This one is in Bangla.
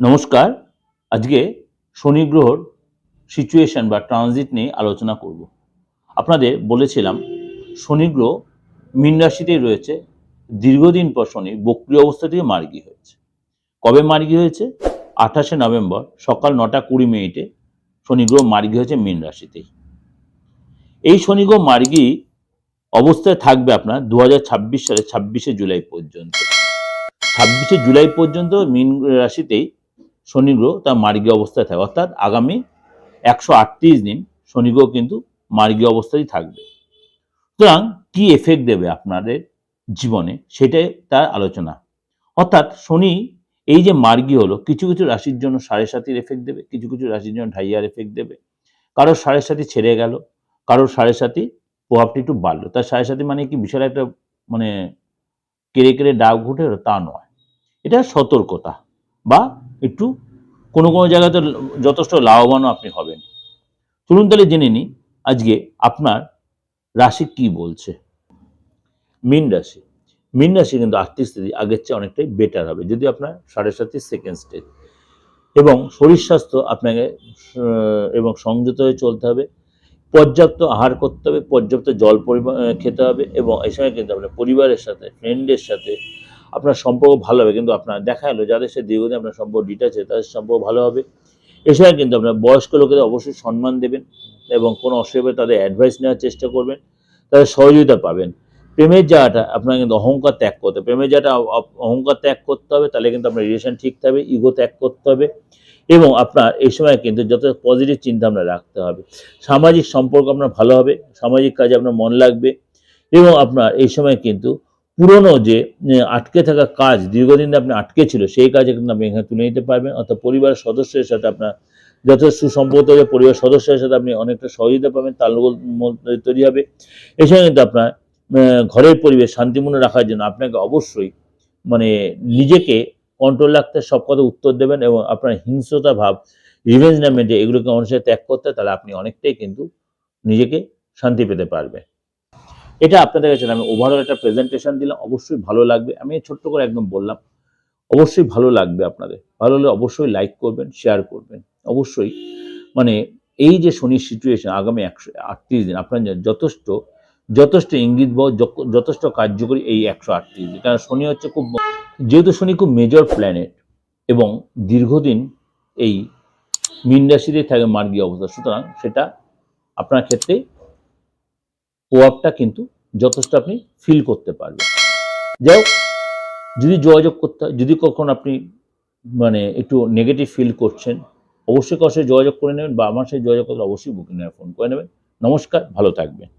নমস্কার। আজকে শনি গ্রহর সিচুয়েশন বা ট্রানজিট নিয়ে আলোচনা করব। আপনাদের বলেছিলাম, শনি গ্রহ মীন রাশিতেই রয়েছে। দীর্ঘদিন পর শনি বক্রিয় অবস্থা থেকে মার্গী হয়েছে। কবে মার্গী হয়েছে? আঠাশে নভেম্বর, সকাল নটা কুড়ি মিনিটে শনি গ্রহ মার্গী হয়েছে মীন রাশিতেই। এই শনি গ্রহ মার্গী অবস্থায় থাকবে আপনার দু হাজার ছাব্বিশ সালে ছাব্বিশে জুলাই পর্যন্ত। ছাব্বিশে জুলাই পর্যন্ত মীন রাশিতেই শনি গ্রহ তার মার্গী অবস্থায় থাকে। অর্থাৎ আগামী একশো আটত্রিশ দিন শনি গ্রহ কিন্তু মার্গী অবস্থায় থাকবে। সুতরাং কি এফেক্ট দেবে আপনাদের জীবনে সেটাই তার আলোচনা। অর্থাৎ শনি এই যে মার্গী হলো, কিছু কিছু রাশির জন্য সাড়ে সাতির এফেক্ট দেবে, কিছু কিছু রাশির জন্য ঢাইয়ার এফেক্ট দেবে। কারোর সাড়ে সাতি ছেড়ে গেল, কারোর সাড়ে সাতি প্রভাবটা একটু বাড়লো। তার সাড়ে সাতি মানে কি বিশাল একটা মানে কেড়ে কেড়ে ডাক ঘুটে তা নয়। এটা সতর্কতা বা একটু কোনো কোনো জায়গাতে যথেষ্ট লাভবানও আপনি হবেন। চলুন তাহলে জেনে নিই আজকে আপনার রাশি কি বলছে। মিন রাশি। মিন রাশি কিন্তু আর্থিক স্থিতি আগের চেয়ে অনেকটাই বেটার হবে, যদি আপনার সাড়ে সাতটি সেকেন্ড স্টেজ এবং শরীর স্বাস্থ্য আপনাকে এবং সংযত হয়ে চলতে হবে। পর্যাপ্ত আহার করতে হবে, পর্যাপ্ত জল পরিমাণ খেতে হবে এবং এই সময় কিন্তু আপনার পরিবারের সাথে ফ্রেন্ডের সাথে আপনার সম্পর্ক ভালো হবে। কিন্তু আপনার দেখা গেলো যাদের সাথে দীর্ঘদিন আপনার সম্পর্ক ডিটাচ আছে তাদের সম্পর্ক ভালো হবে। এ সময় কিন্তু আপনার বয়স্ক লোকেদের অবশ্যই সম্মান দেবেন এবং কোনো অসুবিধা তাদের অ্যাডভাইস নেওয়ার চেষ্টা করবেন। তাদের সহযোগিতা পাবেন। প্রেমের জায়গাটা আপনার কিন্তু অহংকার ত্যাগ করতে হবে। প্রেমের জায়গাটা অহংকার ত্যাগ করতে হবে, তাহলে কিন্তু আপনার রিলেশন ঠিক থাকবে ইগো ত্যাগ করতে হবে এবং আপনার এই সময় কিন্তু যত পজিটিভ চিন্তা আপনার রাখতে হবে। সামাজিক সম্পর্ক আপনার ভালো হবে, সামাজিক কাজে আপনার মন লাগবে এবং আপনার এই সময় কিন্তু পুরনো যে আটকে থাকা কাজ, দীর্ঘদিন আপনি আটকে ছিল, সেই কাজ কিন্তু আপনি এখানে তুলে নিতে পারবেন। অর্থাৎ পরিবারের সদস্যের সাথে আপনার যথেষ্ট সুসম্পর্ক হবে পরিবার সদস্যের সাথে আপনি অনেকটা সহযোগিতা পাবেন তালগোল তৈরি হবে। সময় কিন্তু আপনার ঘরের পরিবেশ শান্তিপূর্ণ রাখার জন্য আপনাকে অবশ্যই মানে নিজেকে কন্ট্রোল রাখতে সব কথা উত্তর দেবেন এবং আপনার হিংস্রতা ভাব রিভেঞ্জ না মেটে এগুলোকে মানুষের ত্যাগ করতে তাহলে আপনি অনেকটাই কিন্তু নিজেকে শান্তি পেতে পারবে এটা আপনাদের কাছে আমি ওভারঅল একটা প্রেজেন্টেশন দিলাম, অবশ্যই ভালো লাগবে। আমি ছোট্ট করে একদম বললাম, অবশ্যই ভালো লাগবে আপনাদের। ভালো হলে অবশ্যই লাইক করবেন শেয়ার করবেন। অবশ্যই মানে এই যে শনির সিচুয়েশন আগামী একশো, আটত্রিশ দিন, আপনার যথেষ্ট যথেষ্ট ইঙ্গিত বা যক- যথেষ্ট কার্যকরী এই একশো আটত্রিশ দিন। কারণ শনি হচ্ছে খুব যেহেতু শনি খুব মেজর প্ল্যানেট এবং দীর্ঘদিন এই মীন রাশিতে থাকে মার্গী অবস্থা, সুতরাং সেটা আপনার ক্ষেত্রে প্রভাবটা কিন্তু যথেষ্ট আপনি ফিল করতে পারবেন। যাই হোক, যদি যোগাযোগ করতে যদি কখন আপনি মানে একটু নেগেটিভ ফিল করছেন, অবশ্যই কারোর যোগাযোগ করে নেবেন বা আমার সাথে যোগাযোগ করলে অবশ্যই বুকিং ফোন করে নেবেন। নমস্কার, ভালো থাকবেন।